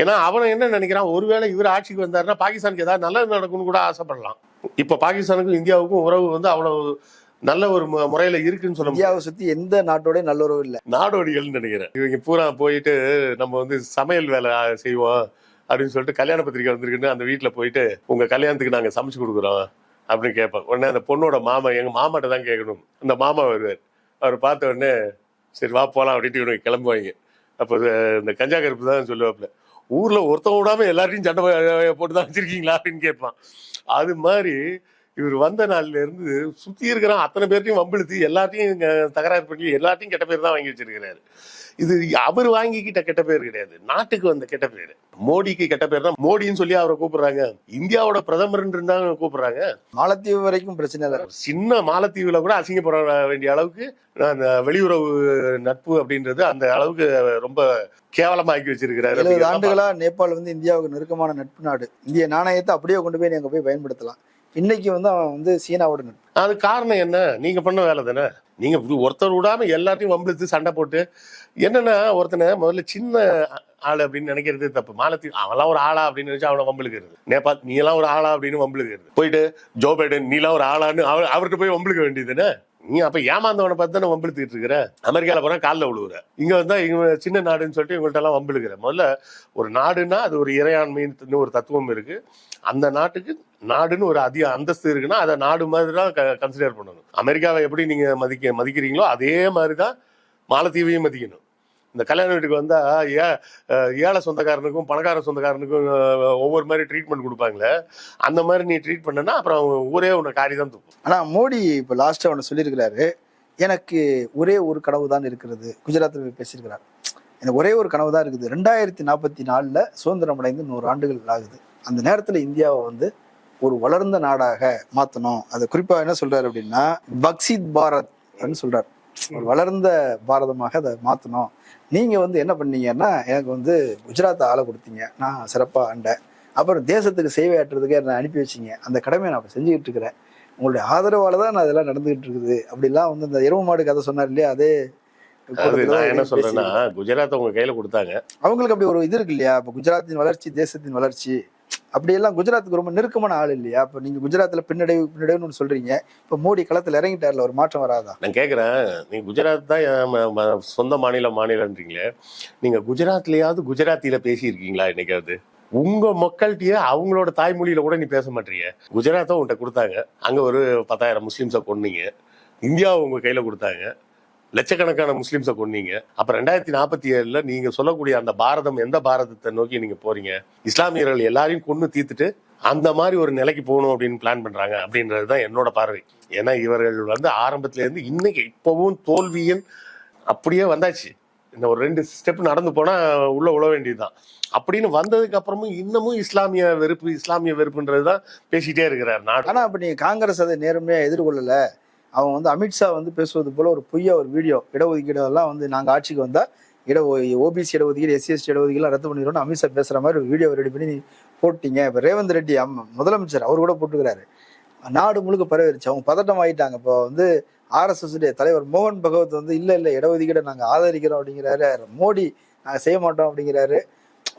ஏன்னா அவன் என்ன நினைக்கிறான்? ஒருவேளை இவர் ஆட்சிக்கு வந்தாருன்னா பாகிஸ்தானுக்கு ஏதாவது நல்லது நடக்கும்னு கூட ஆசைப்படலாம். இப்ப பாகிஸ்தானுக்கும் இந்தியாவுக்கும் உறவு வந்து அவ்வளவு நல்ல ஒரு முறையில இருக்குன்னு சொல்ல முடியாது இந்தியாவை சுத்தி எந்த நாட்டோட நல்லுறவு இல்ல. நாடோடிகள்னு நினைக்கிறேன். இவங்க பூரா போயிட்டு நம்ம வந்து சமையல் வேலை செய்வோம் அப்படின்னு சொல்லிட்டு கல்யாண பத்திரிக்கை வந்திருக்குன்னு அந்த வீட்டுல போயிட்டு உங்க கல்யாணத்துக்கு நாங்க சமைச்சு கொடுக்குறோம் அப்படின்னு கேட்பேன். உடனே அந்த பொண்ணோட மாமா எங்க மாமாட்ட தான் கேட்கணும். இந்த மாமா வருவார். அவர் பார்த்த உடனே சரி வா போலாம் அப்படின்ட்டு இவனுக்கு கிளம்புவாங்க. அப்போ இந்த கஞ்சா கருப்பு தான் சொல்லுவாப்புல. ஊர்ல ஒருத்தன் விடாம எல்லார்ட்டையும் சண்டை போட்டு தான் வச்சிருக்கீங்களா அப்படின்னு கேட்பான். அது மாதிரி இவர் வந்த நாள்ல இருந்து சுத்தி இருக்கிற அத்தனை பேர்த்தையும் வம்பிழுத்து எல்லாத்தையும் தகராறு பண்ணி எல்லாத்தையும் கெட்ட பேர் தான் வாங்கி வச்சிருக்கிறாரு. இது அவர் வாங்கிக்கிட்ட கெட்ட பேர் கிடையாது. நாட்டுக்கு வந்த கெட்ட பேர். மோடிக்கு கெட்ட பேர் தான் மோடின்னு சொல்லி அவரை கூப்பிடுறாங்க. இந்தியாவோட பிரதமர் இருந்தாங்க கூப்பிடுறாங்க. மாலத்தீவு வரைக்கும் பிரச்சனை இல்லை. சின்ன மாலத்தீவுல கூட அசிங்கப்பட வேண்டிய அளவுக்கு அந்த வெளியுறவு நட்பு அப்படின்றது அந்த அளவுக்கு ரொம்ப கேவலமாக்கி வச்சிருக்கிறாரு எழுபது ஆண்டுகளா நேபாள் வந்து இந்தியாவுக்கு நெருக்கமான நட்பு நாடு. இந்திய நாணயத்தை அப்படியே கொண்டு போய் நீங்க போய் பயன்படுத்தலாம். இன்னைக்கு வந்து அவன் வந்து சீனாவோட நட்பு அது காரணம் என்ன? நீங்க பண்ண வேலை தானே? நீங்க ஒருத்தர் விடாம எல்லாத்தையும் வம்பிழுத்து சண்டை போட்டு என்னன்னா ஒருத்தனை முதல்ல சின்ன ஆள் அப்படின்னு நினைக்கிறது தப்பு. மாலத்தி அவெல்லாம் ஒரு ஆளா அப்படின்னு நினைச்சு அவனை வம்பிழுக்கிறது. நேபாள் நீ எல்லாம் ஒரு ஆளா அப்படின்னு வம்பிழுக்கிறது. போயிட்டு ஜோ பைடன் நீலாம் ஒரு ஆளான்னு அவர் அவர்கிட்ட போய் வம்பிழுக்க வேண்டியதுன்னு நீ அப்ப ஏமாந்தவனை பார்த்து தானே வம்பிழுத்துக்கிட்டு இருக்கிற? அமெரிக்கால போனா காலில் விழுவுற இங்க வந்தா இவங்க சின்ன நாடுன்னு சொல்லிட்டு இவங்கள்ட்ட எல்லாம் வம்பிழுக்கிற. முதல்ல ஒரு நாடுன்னா அது ஒரு இறையாண்மைன்னு ஒரு தத்துவம் இருக்கு. அந்த நாட்டுக்கு நாடுன்னு ஒரு அதிக அந்தஸ்து இருக்குன்னா அதை நாடு மாதிரி தான் கன்சிடர் பண்ணணும். அமெரிக்காவை எப்படி நீங்க மதிக்க மதிக்கிறீங்களோ அதே மாதிரி தான் மாலத்தீவையும் மதிக்கணும். இந்த கல்யாண வீட்டுக்கு வந்தா ஏ ஏழை சொந்தக்காரனுக்கும் பணக்கார சொந்தக்காரனுக்கும் ஒவ்வொரு மாதிரி ட்ரீட்மெண்ட் கொடுப்பாங்களே அந்த மாதிரி நீ ட்ரீட் பண்ணனா அப்புறம் ஊரே உன்னை காரி தான் தூக்கும். ஆனா மோடி இப்ப லாஸ்ட்டாக ஒன்று சொல்லியிருக்கிறாரு. எனக்கு ஒரே ஒரு கனவு தான் இருக்கிறது. குஜராத்தில் பேசியிருக்கிறார். எனக்கு ஒரே ஒரு கனவு தான் இருக்குது. ரெண்டாயிரத்தி நாற்பத்தி நாலில் சுதந்திரம் அடைந்து நூறு ஆண்டுகள் ஆகுது. அந்த நேரத்தில் இந்தியாவை வந்து ஒரு வளர்ந்த நாடாக மாத்தணும். அது குறிப்பா என்ன சொல்றாரு அப்படின்னா பக்சித் பாரத் அப்படின்னு சொல்றாரு. ஒரு வளர்ந்த பாரதமாக அதை மாத்தணும். நீங்க வந்து என்ன பண்ணீங்கன்னா எனக்கு வந்து குஜராத்தை ஆளை கொடுத்தீங்க. நான் சிறப்பா ஆண்டேன். அப்புறம் தேசத்துக்கு சேவையாற்றுறதுக்கு என்னை அனுப்பி வச்சீங்க. அந்த கடமையை நான் செஞ்சுக்கிட்டு இருக்கிறேன். உங்களுடைய ஆதரவால தான் நான் இதெல்லாம் நடந்துகிட்டு இருக்குது. அப்படிலாம் வந்து இந்த எருவு மாடு கதை சொன்னார் இல்லையா? அதே நான் என்ன சொல்றேன்னா குஜராத் உங்க கையில கொடுத்தாங்க. அவங்களுக்கு அப்படி ஒரு இது இருக்கு இல்லையா? இப்ப குஜராத்தின் வளர்ச்சி தேசத்தின் வளர்ச்சி. அப்படியெல்லாம் குஜராத்துக்கு ரொம்ப நெருக்கமான ஆள் இல்லையா? இப்ப நீங்க குஜராத்ல பின்னடைவு பின்னடைவுன்னு சொல்கிறீங்க சொல்றீங்க. இப்ப மோடி களத்துல இறங்கிட்டார்ல ஒரு மாற்றம் வராதா? நான் கேட்குறேன் நீங்க குஜராத் தான் சொந்த மாநில மாநிலன்றீங்களே. நீங்க குஜராத்லயாவது குஜராத்தில பேசியிருக்கீங்களா என்னைக்காவது? உங்க மக்கள்கிட்டயே அவங்களோட தாய்மொழியில கூட நீ பேச மாட்டீங்க. குஜராத்தை உன்கிட்ட கொடுத்தாங்க. அங்க ஒரு பத்தாயிரம் முஸ்லீம்ஸை கொன்னீங்க. இந்தியாவை உங்க கையில கொடுத்தாங்க. லட்சக்கணக்கான முஸ்லீம்ஸை கொன்னீங்க. அப்ப ரெண்டாயிரத்தி நாற்பத்தி ஏழுல நீங்க சொல்லக்கூடிய அந்த பாரதம் எந்த பாரதத்தை நோக்கி நீங்க போறீங்க? இஸ்லாமியர்கள் எல்லாரையும் கொன்று தீர்த்துட்டு அந்த மாதிரி ஒரு நிலைக்கு போகணும் அப்படின்னு பிளான் பண்றாங்க அப்படின்றது தான் என்னோட பார்வை. ஏன்னா இவர்கள் வந்து ஆரம்பத்துல இருந்து இன்னைக்கு இப்பவும் தோல்வியின் அப்படியே வந்தாச்சு. இந்த ஒரு ரெண்டு ஸ்டெப் நடந்து போனா உள்ள உழ வேண்டியதுதான். அப்படின்னு வந்ததுக்கு அப்புறமும் இன்னமும் இஸ்லாமிய வெறுப்பு இஸ்லாமிய வெறுப்புன்றதுதான் பேசிட்டே இருக்கிறார் நாடு. ஆனா அப்படி காங்கிரஸ் அதை நேர்மையா எதிர்கொள்ளல. அவங்க வந்து அமித்ஷா வந்து பேசுவது போல ஒரு பொய்யா ஒரு வீடியோ இடஒதுக்கீடெல்லாம் வந்து நாங்கள் ஆட்சிக்கு வந்தா இட ஓபிசி இடஒதுக்கீடு எஸ்சி எஸ்டி இடஒதுக்கீடு ரத்து பண்ணிடுறோம் அமித்ஷா பேசுற மாதிரி ஒரு வீடியோ ரெடி பண்ணி போட்டீங்க. இப்போ ரேவந்த் ரெட்டி அம் முதலமைச்சர் அவர் கூட போட்டுக்கிறாரு. நாடு முழுக்க பரவிருச்சு. அவங்க பதட்டம் ஆகிட்டாங்க இப்போ வந்து ஆர்எஸ்எஸ்டைய தலைவர் மோகன் பகவத் வந்து இல்லை இல்லை இடஒதுக்கீடை நாங்கள் ஆதரிக்கிறோம் அப்படிங்கிறாரு. மோடி நாங்கள் செய்ய மாட்டோம் அப்படிங்கிறாரு.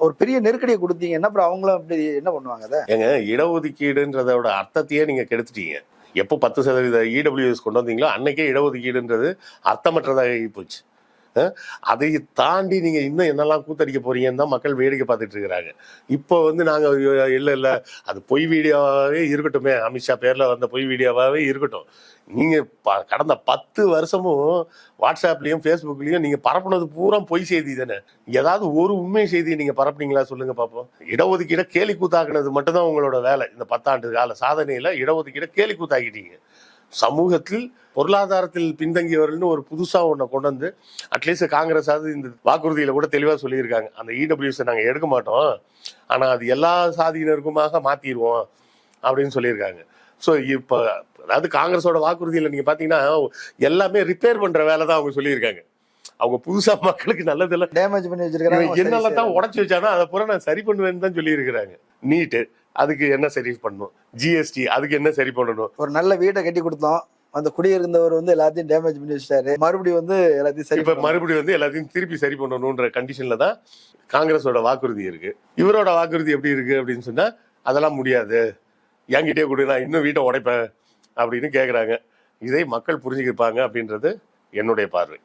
ஒரு பெரிய நெருக்கடியை கொடுத்தீங்கன்னா அப்புறம் அவங்களும் அப்படி என்ன பண்ணுவாங்க அதை? ஏங்க இடஒதுக்கீடுன்றதோட அர்த்தத்தையே நீங்க கெடுத்துட்டீங்க. எப்போ பத்து சதவீத இடபிள்யூஎஸ் கொண்டு வந்தீங்களோ அன்னைக்கே இடஒதுக்கீடுன்றது அர்த்தமற்றதாக போச்சு. அதை தாண்டி நீங்க இன்னும் என்னெல்லாம் கூத்தடிக்க போறீங்கன்னு தான் மக்கள் வேடிக்கை பார்த்துட்டு இருக்கிறாங்க. இப்போ வந்து நாங்க இல்லை இல்லை அது பொய் வீடியோவாகவே இருக்கட்டுமே. அமித்ஷா பேர்ல வந்த பொய் வீடியோவாகவே இருக்கட்டும். நீங்க ப- கடந்த பத்து வருஷமும் வாட்ஸ்அப்லயும் ஃபேஸ்புக்லயும் நீங்க பரப்புனது பூரா பொய் செய்தி தானே? ஏதாவது ஒரு உண்மை செய்தியை நீங்க பரப்புனீங்களா சொல்லுங்க பாப்போம். இடஒதுக்கீட கேலி கூத்தாக்குனது மட்டும்தான் உங்களோட வேலை. இந்த பத்தாண்டு கால சாதனையில இடஒதுக்கீட கேலி கூத்தாக்கிட்டீங்க சமூகத்தில் பொருளாதாரத்தில் பின்தங்கியவர்கள்னு ஒரு புதுசா ஒன்றை கொண்டு வந்து அட்லீஸ்ட் காங்கிரஸ் அது இந்த வாக்குறுதியில கூட தெளிவா சொல்லியிருக்காங்க. அந்த இடபிள்யூஎஸ் நாங்க எடுக்க மாட்டோம். ஆனா அது எல்லா சாதியினருக்குமாக மாத்திடுவோம் அப்படின்னு சொல்லியிருக்காங்க. ஸோ இப்போ அதாவது காங்கிரஸோட வாக்குறுதியில நீங்க பாத்தீங்கன்னா எல்லாமே ரிப்பேர் பண்ற வேலை தான் அவங்க சொல்லியிருக்காங்க. அவங்க புதுசா மக்களுக்கு நல்லதெல்லாம் டேமேஜ் பண்ணி வச்சிருக்காங்க என்னெல்லாம் தான் உடச்சு வச்சானா அதை பூரா நான் சரி பண்ணுவேன்னு தான் சொல்லி இருக்கிறாங்க நீட்டு. அதுக்கு என்ன சரி பண்ணணும்? ஜிஎஸ்டி அதுக்கு என்ன சரி பண்ணணும்? ஒரு நல்ல வீட்டை கட்டி கொடுத்தோம். அந்த குடியிருந்தவர் வந்து எல்லாத்தையும் டேமேஜ் பண்ணி வச்சிட்டாரு. மறுபடியும் வந்து எல்லாத்தையும் சரி இப்ப. மறுபடியும் வந்து எல்லாத்தையும் திருப்பி சரி பண்ணணும்ன்ற கண்டிஷன்ல தான் காங்கிரஸோட வாக்குறுதி இருக்கு. இவரோட வாக்குறுதி எப்படி இருக்கு அப்படின்னு சொன்னா அதெல்லாம் முடியாது. என்கிட்டயே கொடு நான் இன்னும் வீட்டை உடைப்பேன் அப்படின்னு கேக்குறாங்க. இதை மக்கள் புரிஞ்சுக்கிருப்பாங்க அப்படின்றது என்னுடைய பார்வை.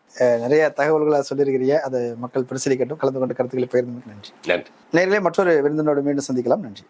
நிறைய தகவல்களை சொல்லியிருக்கிறீங்க. அதை மக்கள் பரிசீலிக்கட்டும். கலந்து கொண்டு கருத்துக்களை பகிர்ந்தமைக்கு நன்றி. நன்றி. நேரிலே மற்றொரு விருந்தினோடு மீண்டும் சந்திக்கலாம். நன்றி.